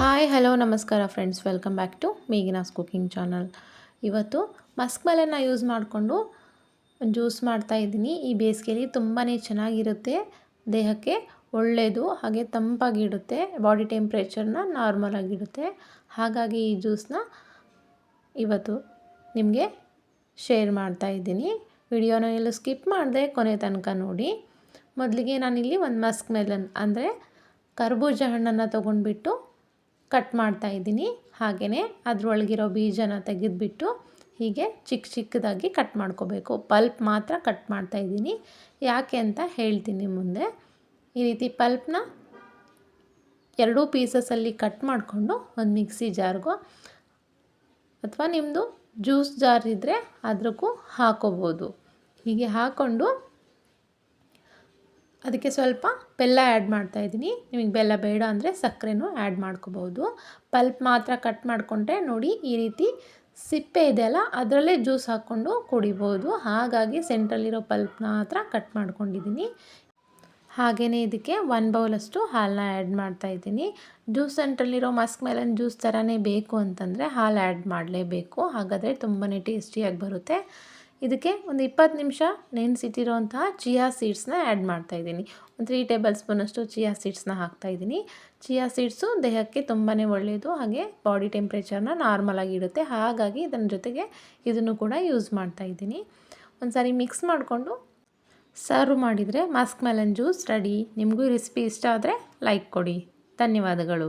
Hi hello ನಮಸ್ಕಾರ friends welcome back to ಮೇಗಿನಾಸ್ cooking channel ಇವತ್ತು ಮಸ್ಕ್ ಮಲೆನ ಯೂಸ್ ಮಾಡಿಕೊಂಡು ಜ್ಯೂಸ್ ಮಾಡ್ತಾ ಇದ್ದೀನಿ. ಈ ಬೇಸಿಗೆಯಲ್ಲಿ ತುಂಬಾ ಚೆನ್ನಾಗಿರುತ್ತೆ. ದೇಹಕ್ಕೆ ಒಳ್ಳೆಯದು ಹಾಗೆ ತಂಪಾಗಿಡುತ್ತೆ ಬಾಡಿ ಟೆಂಪ್ರೇಚರ್ನ ನಾರ್ಮಲ್ ಆಗಿಡುತ್ತೆ ಹಾಗಾಗಿ ಈ ಜ್ಯೂಸನ್ನ ಇವತ್ತು ನಿಮಗೆ ಶೇರ್ ಮಾಡ್ತಾ ಇದ್ದೀನಿ. ವಿಡಿಯೋನ ಎಲ್ಲೂ ಸ್ಕಿಪ್ ಮಾಡಿದೆ ಕೊನೆ ತನಕ ನೋಡಿ. ಮೊದಲಿಗೆ ನಾನಿಲ್ಲಿ ಒಂದು ಮಸ್ಕ್ ಮೆಲನ್ ಅಂದರೆ ಕರ್ಬೂಜ ಹಣ್ಣನ್ನು ತೊಗೊಂಡ್ಬಿಟ್ಟು ಕಟ್ ಮಾಡ್ತಾ ಇದ್ದೀನಿ. ಹಾಗೆಯೇ ಅದರೊಳಗಿರೋ ಬೀಜನ ತೆಗೆದುಬಿಟ್ಟು ಹೀಗೆ ಚಿಕ್ಕ ಚಿಕ್ಕದಾಗಿ ಕಟ್ ಮಾಡ್ಕೋಬೇಕು. ಪಲ್ಪ್ ಮಾತ್ರ ಕಟ್ ಮಾಡ್ತಾ ಇದ್ದೀನಿ. ಯಾಕೆ ಅಂತ ಹೇಳ್ತೀನಿ ಮುಂದೆ. ಈ ರೀತಿ ಪಲ್ಪ್ನ ಎರಡೂ ಪೀಸಸಲ್ಲಿ ಕಟ್ ಮಾಡಿಕೊಂಡು ಒಂದು ಮಿಕ್ಸಿ ಜಾರ್ಗೋ ಅಥವಾ ನಿಮ್ಮದು ಜ್ಯೂಸ್ ಜಾರ್ ಇದ್ದರೆ ಅದಕ್ಕೂ ಹಾಕೋಬೋದು. ಹೀಗೆ ಹಾಕ್ಕೊಂಡು ಅದಕ್ಕೆ ಸ್ವಲ್ಪ ಬೆಲ್ಲ ಆ್ಯಡ್ ಮಾಡ್ತಾಯಿದ್ದೀನಿ ನಿಮಗೆ ಬೆಲ್ಲ ಬೇಡ ಅಂದರೆ ಸಕ್ಕರೆನೂ ಆ್ಯಡ್ ಮಾಡ್ಕೋಬೋದು. ಪಲ್ಪ್ ಮಾತ್ರ ಕಟ್ ಮಾಡಿಕೊಂಡ್ರೆ ನೋಡಿ ಈ ರೀತಿ ಸಿಪ್ಪೆ ಇದೆಯಲ್ಲ ಅದರಲ್ಲೇ ಜ್ಯೂಸ್ ಹಾಕ್ಕೊಂಡು ಕುಡಿಬೋದು. ಹಾಗಾಗಿ ಸೆಂಟ್ರಲ್ಲಿರೋ ಪಲ್ಪ್ ಮಾತ್ರ ಕಟ್ ಮಾಡ್ಕೊಂಡಿದ್ದೀನಿ. ಹಾಗೆಯೇ ಇದಕ್ಕೆ ಒನ್ ಬೌಲಷ್ಟು ಹಾಲನ್ನ ಆ್ಯಡ್ ಮಾಡ್ತಾಯಿದ್ದೀನಿ ಜ್ಯೂಸ್ ಸೆಂಟ್ರಲ್ಲಿರೋ ಮಸ್ಕ್ ಮೆಲನ್ ಜ್ಯೂಸ್ ಥರನೇ ಬೇಕು ಅಂತಂದರೆ ಹಾಲು ಆ್ಯಡ್ ಮಾಡಲೇಬೇಕು. ಹಾಗಾದರೆ ತುಂಬಾ ಟೇಸ್ಟಿಯಾಗಿ ಬರುತ್ತೆ. ಇದಕ್ಕೆ ಒಂದು ಇಪ್ಪತ್ತು ನಿಮಿಷ ನೆನೆಸಿಟ್ಟಿರೋಂತಹ ಚಿಯಾ ಸೀಡ್ಸ್ನ ಆ್ಯಡ್ ಮಾಡ್ತಾಯಿದ್ದೀನಿ ಒಂದು ತ್ರೀ ಟೇಬಲ್ ಸ್ಪೂನಷ್ಟು ಚಿಯಾ ಸೀಡ್ಸ್ನ ಹಾಕ್ತಾಯಿದ್ದೀನಿ ಚಿಯಾ ಸೀಡ್ಸು ದೇಹಕ್ಕೆ ತುಂಬಾ ಒಳ್ಳೆಯದು, ಹಾಗೆ ಬಾಡಿ ಟೆಂಪ್ರೇಚರ್ನ ನಾರ್ಮಲಾಗಿ ಇಡುತ್ತೆ. ಹಾಗಾಗಿ ಇದರ ಜೊತೆಗೆ ಇದನ್ನು ಕೂಡ ಯೂಸ್ ಮಾಡ್ತಾಯಿದ್ದೀನಿ ಒಂದು ಸಾರಿ ಮಿಕ್ಸ್ ಮಾಡಿಕೊಂಡು ಸರ್ವ್ ಮಾಡಿದರೆ ಮಸ್ಕ್ ಮೆಲನ್ ಜ್ಯೂಸ್ ರೆಡಿ ನಿಮಗೂ ರೆಸಿಪಿ ಇಷ್ಟ ಆದರೆ ಲೈಕ್ ಕೊಡಿ. ಧನ್ಯವಾದಗಳು.